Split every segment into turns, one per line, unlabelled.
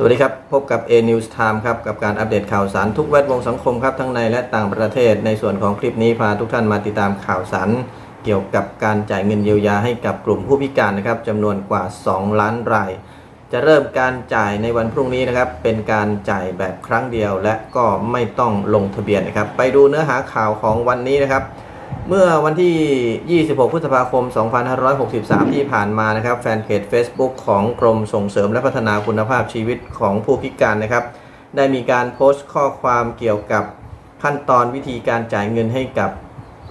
สวัสดีครับ พบกับ A News Time ครับ กับการอัปเดตข่าวสารทุกแวดวงสังคมครับ ทั้งในและต่างประเทศ ในส่วนของคลิปนี้พาทุกท่านมาติดตามข่าวสารเกี่ยวกับการจ่ายเงินเยียวยาให้กับกลุ่มผู้พิการนะครับจำนวนกว่า 2 ล้านราย จะเริ่มการจ่ายในวันพรุ่งนี้นะครับ เป็นการจ่ายแบบครั้งเดียวและก็ไม่ต้องลงทะเบียนนะครับ ไปดูเนื้อหาข่าวของวันนี้นะครับ เมื่อวันที่ 26 พฤษภาคม 2563 ที่ผ่านมานะครับ แฟนเพจ Facebook ของกรมส่งเสริมและพัฒนาคุณภาพชีวิตของผู้พิการนะครับ ได้มีการโพสต์ข้อความเกี่ยวกับขั้นตอนวิธีการจ่ายเงินให้กับ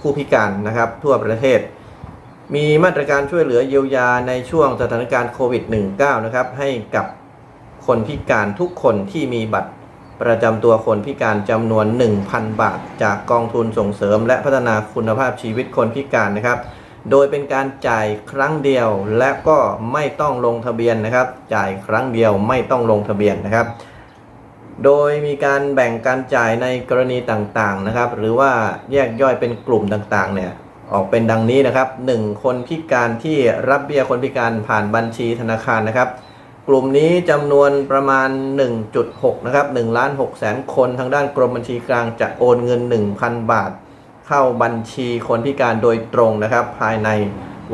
ผู้พิการนะครับ ทั่วประเทศ มีมาตรการช่วยเหลือเยียวยาในช่วงสถานการณ์โควิด -19 นะครับ ให้กับคนพิการทุกคนที่มีบัตร ประจำตัวคนพิการจำนวน 1,000 บาท จากกองทุนส่งเสริม และพัฒนาคุณภาพชีวิตคนพิการนะครับ โดยเป็นการจ่ายครั้งเดียวและก็ไม่ต้องลงทะเบียนนะครับ จ่ายครั้งเดียวไม่ต้องลงทะเบียนนะครับ โดยมีการแบ่งการจ่ายในกรณีต่างๆนะครับ หรือว่าแยกย่อยเป็นกลุ่มต่างๆ เนี่ยออกเป็นดังนี้นะครับ 1. คนพิการที่รับเบี้ยคนพิการผ่านบัญชีธนาคารนะครับ กลุ่มนี้จำนวนประมาณ 1.6 นะครับ1ล้าน6แสนคนทางด้านกรมบัญชีกลางจะโอนเงิน 1,000 บาท เข้าบัญชีคนพิการโดยตรงนะครับ ภายใน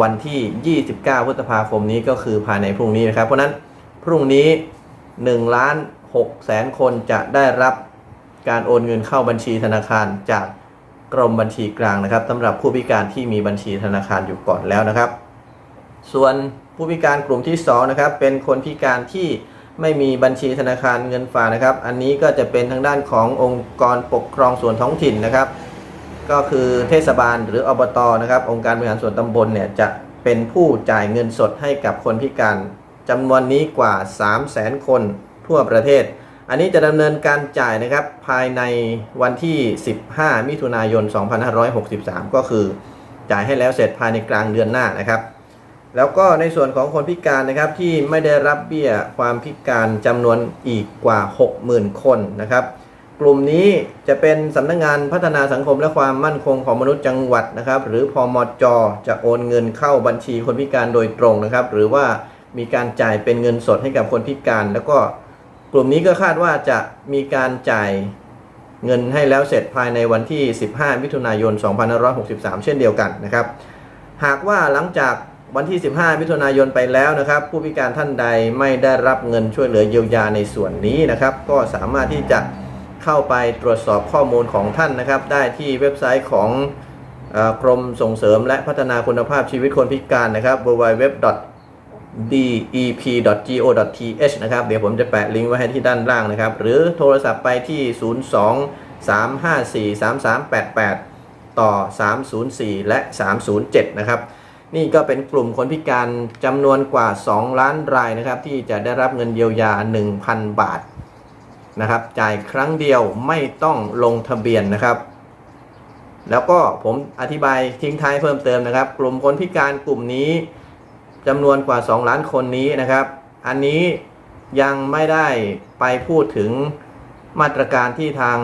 วันที่ 29 พฤษภาคมนี้ก็คือภายในพรุ่งนี้นะครับ เพราะฉะนั้นพรุ่งนี้1ล้าน6แสนคนจะได้รับการโอนเงินเข้าบัญชีธนาคารจากกรมบัญชีกลางนะครับสำหรับผู้พิการที่มีบัญชีธนาคารอยู่ก่อนแล้วนะครับ ส่วน ผู้พิการกลุ่มที่2นะครับเป็นคนพิการที่ไม่มีบัญชีธนาคารเงินฝากนะครับ อันนี้ก็จะเป็นทางด้านขององค์กรปกครองส่วนท้องถิ่นนะครับ ก็คือเทศบาลหรืออบตนะครับ องค์การบริหารส่วนตำบลเนี่ยจะเป็นผู้จ่ายเงินสดให้กับคนพิการจำนวนนี้กว่า 3 0 0แสนคนทั่วประเทศ อันนี้จะดำเนินการจ่ายนะครับภายในวันที่ 15 มิถุนายน 2563 ก็คือ จ่ายให้แล้วเสร็จภายในกลางเดือนหน้านะครับ แล้วก็ในส่วนของคนพิการนะครับที่ไม่ได้รับเบี้ยความพิการจำนวนอีกกว่า 60,000 คนนะครับ กลุ่มนี้จะเป็นสำนักงงานพัฒนาสังคมและความมั่นคงของมนุษย์จังหวัดนะครับ หรือพอมจจะโอนเงินเข้าบัญชีคนพิการโดยตรงนะครับ หรือว่ามีการจ่ายเป็นเงินสดให้กับคนพิการ แล้วก็กลุ่มนี้ก็คาดว่าจะมีการจ่ายเงินให้แล้วเสร็จภายในวันที่ 15 มิถุนายน 2563 เช่นเดียวกันนะครับ หากว่าหลังจาก วันที่ 15มิถุนายนไปแล้วนะครับ ผู้พิการท่านใดไม่ได้รับเงินช่วยเหลือเยียวยาในส่วนนี้นะครับ ก็สามารถที่จะเข้าไปตรวจสอบข้อมูลของท่านนะครับ ได้ที่เว็บไซต์ของกรมส่งเสริมและพัฒนาคุณภาพชีวิตคนพิการนะครับ www dep.go.th นะครับ เดี๋ยวผมจะแปะลิงก์ไว้ให้ที่ด้านล่างนะครับ หรือโทรศัพท์ไปที่ 02 354 3388 ต่อ 304 และ 307 นะครับ นี่ก็เป็นกลุ่มคนพิการจำนวนกว่า 2 ล้านรายนะครับ ที่จะได้รับเงินเยียวยา 1,000 บาทนะครับ จ่ายครั้งเดียวไม่ต้องลงทะเบียนนะครับ แล้วก็ผมอธิบายทิ้งท้ายเพิ่มเติมนะครับ กลุ่มคนพิการกลุ่มนี้จำนวนกว่า 2 ล้านคนนี้นะครับ อันนี้ยังไม่ได้ไปพูดถึงมาตรการที่ทาง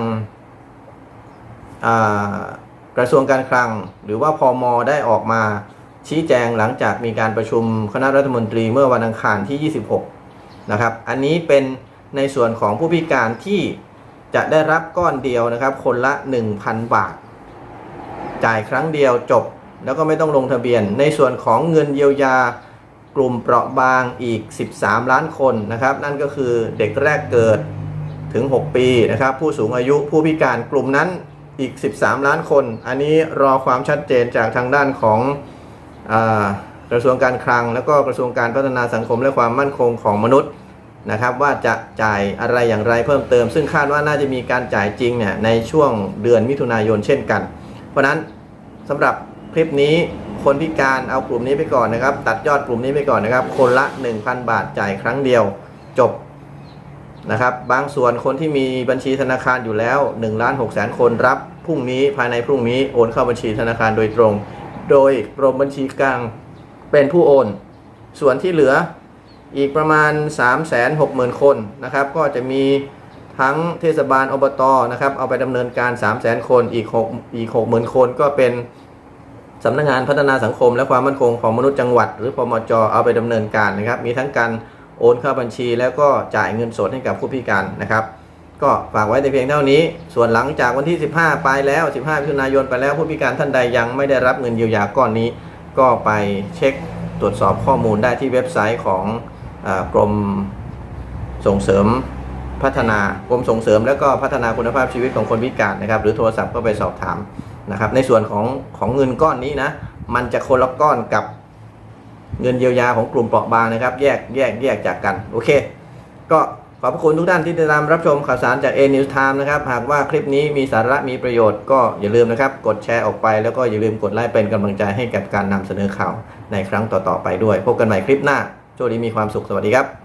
กระทรวงการคลัง หรือว่าพอมได้ออกมา ชี้แจงหลังจากมีการประชุมคณะรัฐมนตรีเมื่อวันอังคารที่ 26 นะครับ อันนี้เป็นในส่วนของผู้พิการที่จะได้รับก้อนเดียวนะครับ คนละ 1,000 บาท จ่ายครั้งเดียวจบ แล้วก็ไม่ต้องลงทะเบียน ในส่วนของเงินเยียวยากลุ่มเปราะบางอีก 13 ล้านคนนะครับ นั่นก็คือเด็กแรกเกิดถึง 6 ปีนะครับ ผู้สูงอายุผู้พิการกลุ่มนั้นอีก 13 ล้านคน อันนี้รอความชัดเจนจากทางด้านของ กระทรวงการคลัง แล้วก็กระทรวงการพัฒนาสังคมและความมั่นคงของมนุษย์นะครับ ว่าจะจ่ายอะไรอย่างไรเพิ่มเติม ซึ่งคาดว่าน่าจะมีการจ่ายจริงเนี่ยในช่วงเดือนมิถุนายนเช่นกัน เพราะนั้นสำหรับคลิปนี้คนพิการเอากลุ่มนี้ไปก่อนนะครับ ตัดยอดกลุ่มนี้ไปก่อนนะครับ คนละ 1,000 บาทจ่ายครั้งเดียวจบนะครับ บางส่วนคนที่มีบัญชีธนาคารอยู่แล้ว1ล้าน6แสนคนรับพรุ่งนี้ภายในพรุ่งนี้โอนเข้าบัญชีธนาคารโดยตรง โดยกรมบัญชีกลางเป็นผู้โอน ส่วนที่เหลืออีกประมาณ 360,000 คนนะครับ ก็จะมีทั้งเทศบาลอบตนะครับ เอาไปดำเนินการ 300,000 คนอีก6อีก60,000 คนก็เป็นสำนักงานพัฒนาสังคมและความมั่นคงของมนุษย์จังหวัด หรือพมจเอาไปดำเนินการนะครับ มีทั้งการโอนเข้าบัญชี แล้วก็จ่ายเงินสดให้กับผู้พิการนะครับ ก็ฝากไว้แต่เพียงเท่านี้ ส่วนหลังจากวันที่ 15 ไปแล้ว 15มิถุนายนไปแล้วผู้พิการท่านใดยังไม่ได้รับเงินเยียวยาก้อนนี้ ก็ไปเช็คตรวจสอบข้อมูลได้ที่เว็บไซต์ของอกรมส่งเสริมพัฒนากรมส่งเสริมแล้วก็พัฒนาคุณภาพชีวิตของคนพิการนะครับ หรือโทรศัพท์ก็ไปสอบถามนะครับ ในส่วนของของเงินก้อนนี้นะ มันจะคนละก้อนกับเงินเยียวยาของกลุ่มเปราะบางนะครับ แยกแยกแยกจากกัน โอเค ก็ ขอบพระคุณทุกท่านที่ติดตามรับชมข่าวสารจาก A News Time นะครับ หากว่าคลิปนี้มีสาระมีประโยชน์ก็อย่าลืมนะครับ กดแชร์ออกไปแล้วก็อย่าลืมกดไลค์เป็นกำลังใจให้กับการนำเสนอข่าวในครั้งต่อๆไปด้วย พบกันใหม่คลิปหน้าโชคดีมีความสุขสวัสดีครับ